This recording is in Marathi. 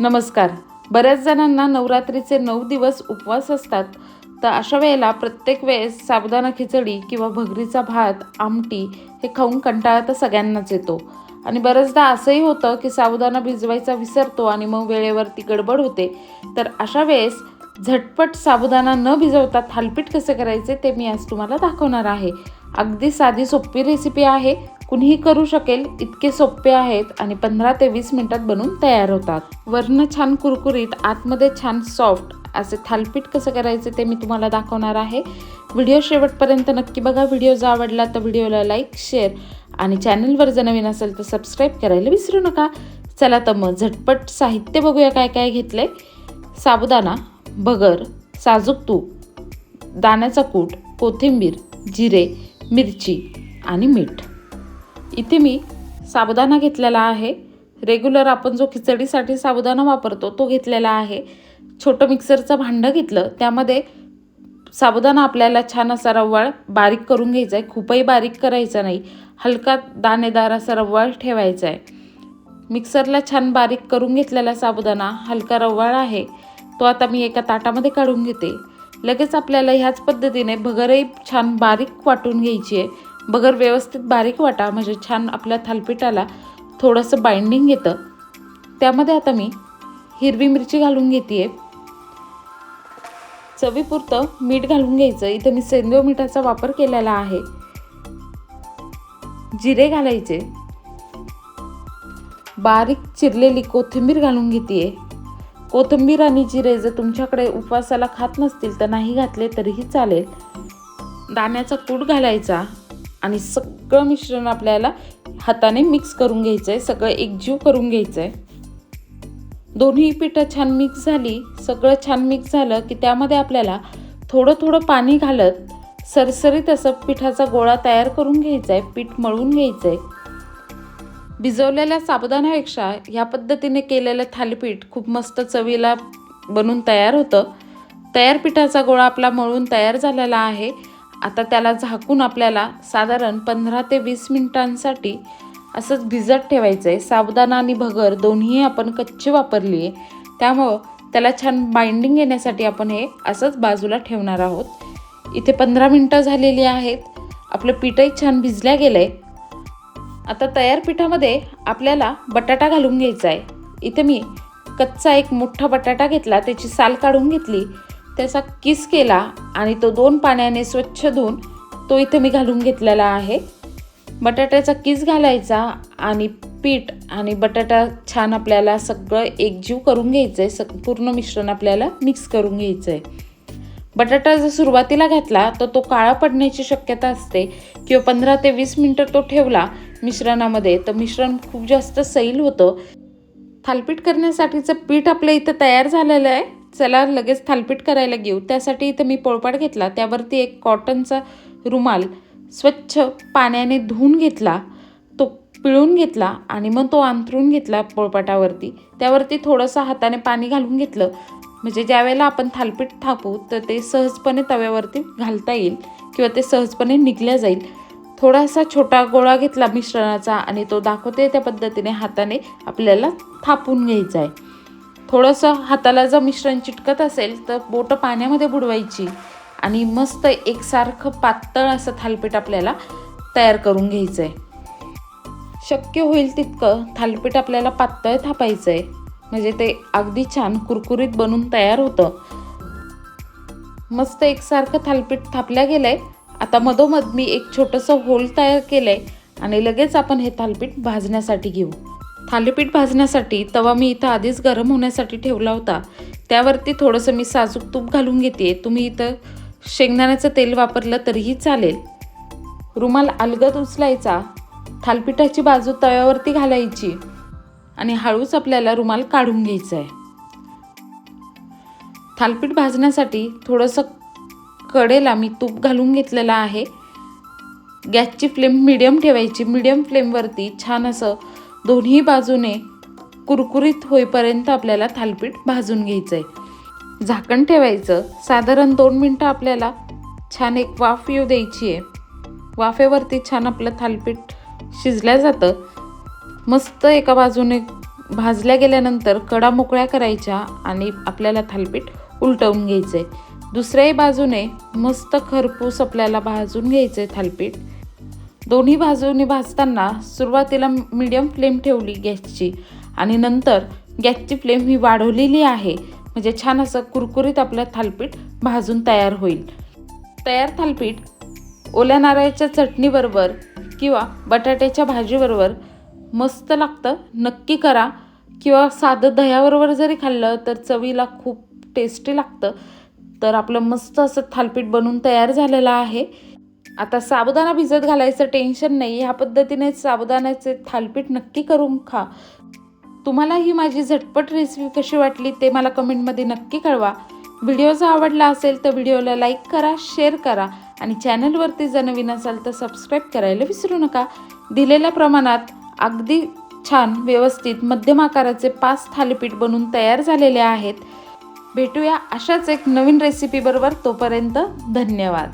नमस्कार. बऱ्याच जणांना नवरात्रीचे नऊ दिवस उपवास असतात. तर अशा वेळेला प्रत्येक वेळेस साबुदाणा खिचडी किंवा भगरीचा भात आमटी हे खाऊन कंटाळा तर सगळ्यांनाच येतो. आणि बऱ्याचदा असंही होतं की साबुदाणा भिजवायचा विसरतो आणि मग वेळेवरती गडबड होते. तर अशा वेळेस झटपट साबुदाणा न भिजवता थालपीठ कसे करायचे ते मी आज तुम्हाला दाखवणार आहे. अगदी साधी सोपी रेसिपी आहे. कुणीही करू शकेल इतके सोपे आहेत आणि पंधरा ते वीस मिनिटात बनून तयार होतात. वरनं छान कुरकुरीत आतमध्ये छान सॉफ्ट असे थालपीठ कसं करायचे ते मी तुम्हाला दाखवणार आहे. व्हिडिओ शेवटपर्यंत नक्की बघा. व्हिडिओ जर आवडला तर व्हिडिओला लाईक शेअर आणि चॅनलवर जर नवीन असेल तर सबस्क्राईब करायला विसरू नका. चला तर मग झटपट साहित्य बघूया काय काय घेतलंय. साबुदाणा भगर साजूक तूप दाण्याचा कूट कोथिंबीर जिरे मिरची आणि मीठ. इथे मी साबुदाणा घेतलेला आहे. रेग्युलर आपण जो खिचडीसाठी साबुदाणा वापरतो तो घेतलेला आहे. छोटं मिक्सरचं भांडं घेतलं त्यामध्ये साबुदाणा आपल्याला छान असा रव्वाळ बारीक करून घ्यायचा आहे. खूपही बारीक करायचा नाही. हलका दाणेदार असा रव्वाळ ठेवायचा आहे. मिक्सरला छान बारीक करून घेतलेला साबुदाणा हलका रव्वाळ आहे. तो आता मी एका ताटामध्ये काढून घेते. लगेच आपल्याला ह्याच पद्धतीने भगरही छान बारीक वाटून घ्यायची आहे. बगर व्यवस्थित बारीक वाटा म्हणजे छान आपल्या थालपीठाला थोडंसं बाइंडिंग येतं. त्यामध्ये आता मी हिरवी मिरची घालून घेते आहे चवीपुरतं मीठ घालून घ्यायचं. इथं मी सेंदव मिठाचा वापर केलेला आहे. जिरे घालायचे. बारीक चिरलेली कोथिंबीर घालून घेते कोथिंबीर आणि जिरे जर तुमच्याकडे उपवासाला खात नसतील तर नाही घातले तरीही चालेल. दाण्याचा कूट घालायचा. आणि सगळं मिश्रण आपल्याला हाताने मिक्स करून घ्यायचं आहे सगळं एकजीव करून घ्यायचं आहे दोन्ही पिठं छान मिक्स झाली सगळं छान मिक्स झालं की त्यामध्ये आपल्याला थोडं थोडं पाणी घालत सरसरीत असं पिठाचा गोळा तयार करून घ्यायचा आहे पीठ मळून घ्यायचं आहे भिजवलेल्या साबुदाण्यापेक्षा ह्या पद्धतीने केलेलं थालीपीठ खूप मस्त चवीला बनून तयार होतं. तयार पिठाचा गोळा आपला मळून तयार झालेला आहे. आता त्याला झाकून आपल्याला साधारण पंधरा ते वीस मिनिटांसाठी असंच भिजत ठेवायचं आहे साबुदाणा आणि भगर दोन्ही आपण कच्चे वापरली आहे त्यामुळं त्याला छान बाइंडिंग येण्यासाठी आपण हे असंच बाजूला ठेवणार आहोत. इथे पंधरा मिनटं झालेली आहेत. आपलं पीठही छान भिजल्या गेलं आहे आता तयार पिठामध्ये आपल्याला बटाटा घालून घ्यायचा आहे इथे मी कच्चा एक मोठा बटाटा घेतला त्याची साल काढून घेतली. त्याचा किस केला आणि तो दोन पाण्याने स्वच्छ धुवून तो इथे मी घालून घेतलेला आहे. बटाट्याचा किस घालायचा आणि पीठ आणि बटाटा छान आपल्याला सगळं एकजीव करून घ्यायचं आहे सग पूर्ण मिश्रण आपल्याला मिक्स करून घ्यायचं आहे बटाटा जर सुरुवातीला घातला तर तो काळा पडण्याची शक्यता असते. किंवा पंधरा ते वीस मिनटं तो ठेवला मिश्रणामध्ये तर मिश्रण खूप जास्त सैल होतं. थालपीठ करण्यासाठीचं पीठ आपल्या इथं तयार झालेलं आहे. चला लगेच थालपीट करायला घेऊ. त्यासाठी इथं मी पोळपाट घेतला. त्यावरती एक कॉटनचा रुमाल स्वच्छ पाण्याने धुवून घेतला. तो पिळून घेतला आणि मग तो अंथरून घेतला पोळपाटावरती. त्यावरती थोडंसं हाताने पाणी घालून घेतलं. म्हणजे ज्यावेळेला आपण थालपीठ थापू तर ते सहजपणे तव्यावरती घालता येईल किंवा ते सहजपणे निघल्या जाईल. थोडासा छोटा गोळा घेतला मिश्रणाचा आणि तो दाखवते त्या पद्धतीने हाताने आपल्याला थापून घ्यायचा आहे. थोडंसं हाताला जर मिश्रण चिटकत असेल तर बोटं पाण्यामध्ये बुडवायची आणि मस्त एकसारखं पातळ असं थालपीठ आपल्याला तयार करून घ्यायचं आहे शक्य होईल तितकं थालपीठ आपल्याला पातळ थापायचं आहे म्हणजे ते अगदी छान कुरकुरीत बनून तयार होतं. मस्त एकसारखं थालपीठ थापल्या गेलं आहे आता मधोमध मी एक छोटंसं होल तयार केलं आहे आणि लगेच आपण हे थालपीठ भाजण्यासाठी घेऊ. थालीपीठ भाजण्यासाठी तवा मी इथं आधीच गरम होण्यासाठी ठेवला होता. त्यावरती थोडंसं मी साजूक तूप घालून घेते तुम्ही इथं शेंगदाण्याचं तेल वापरलं तरीही चालेल. रुमाल अलगद उचलायचा. थालपिठाची बाजू तव्यावरती घालायची. आणि हळूच आपल्याला रुमाल काढून घ्यायचा आहे थालपीठ भाजण्यासाठी थोडंसं कडेला मी तूप घालून घेतलेलं आहे. गॅसची फ्लेम मिडियम ठेवायची. मिडियम फ्लेमवरती छान असं दोन्ही बाजूने कुरकुरीत होईपर्यंत आपल्याला थालपीठ भाजून घ्यायचं आहे झाकण ठेवायचं. साधारण दोन मिनटं आपल्याला छान एक वाफ येऊ द्यायची आहे वाफेवरती छान आपलं थालपीठ शिजल्या जातं. मस्त एका बाजूने भाजल्या गेल्यानंतर कडा मोकळ्या करायच्या आणि आपल्याला थालपीठ उलटवून घ्यायचं आहे दुसऱ्याही बाजूने मस्त खरपूस आपल्याला भाजून घ्यायचं आहे थालपीठ. दोन्ही बाजूनी भाजताना सुरुवातीला मीडियम फ्लेम ठेवली गॅसची आणि नंतर गॅसची फ्लेम ही वाढवलेली आहे. म्हणजे छान असं कुरकुरीत आपलं थालपीठ भाजून तयार होईल. तयार थालपीठ ओल्या नारळाच्या चटणीबरोबर किंवा बटाट्याच्या भाजीबरोबर मस्त लागतं. नक्की करा. किंवा साधं दह्याबरोबर जरी खाल्लं तर चवीला खूप टेस्टी लागतं. तर आपलं मस्त असं थालपीठ बनवून तयार झालेलं आहे. आता साबुदाणा भिजत घालायचं टेन्शन नाही. ह्या पद्धतीने साबुदाण्याचे थालपीठ नक्की करून खा. तुम्हाला ही माझी झटपट रेसिपी कशी वाटली ते मला कमेंटमध्ये नक्की कळवा. व्हिडिओ जर आवडला असेल तर व्हिडिओला लाईक करा शेअर करा आणि चॅनलवरती जर नवीन असाल तर सबस्क्राईब करायला विसरू नका. दिलेल्या प्रमाणात अगदी छान व्यवस्थित मध्यम आकाराचे पाच थालीपीठ बनून तयार झालेले आहेत. भेटूया अशाच एक नवीन रेसिपीबरोबर तोपर्यंत धन्यवाद.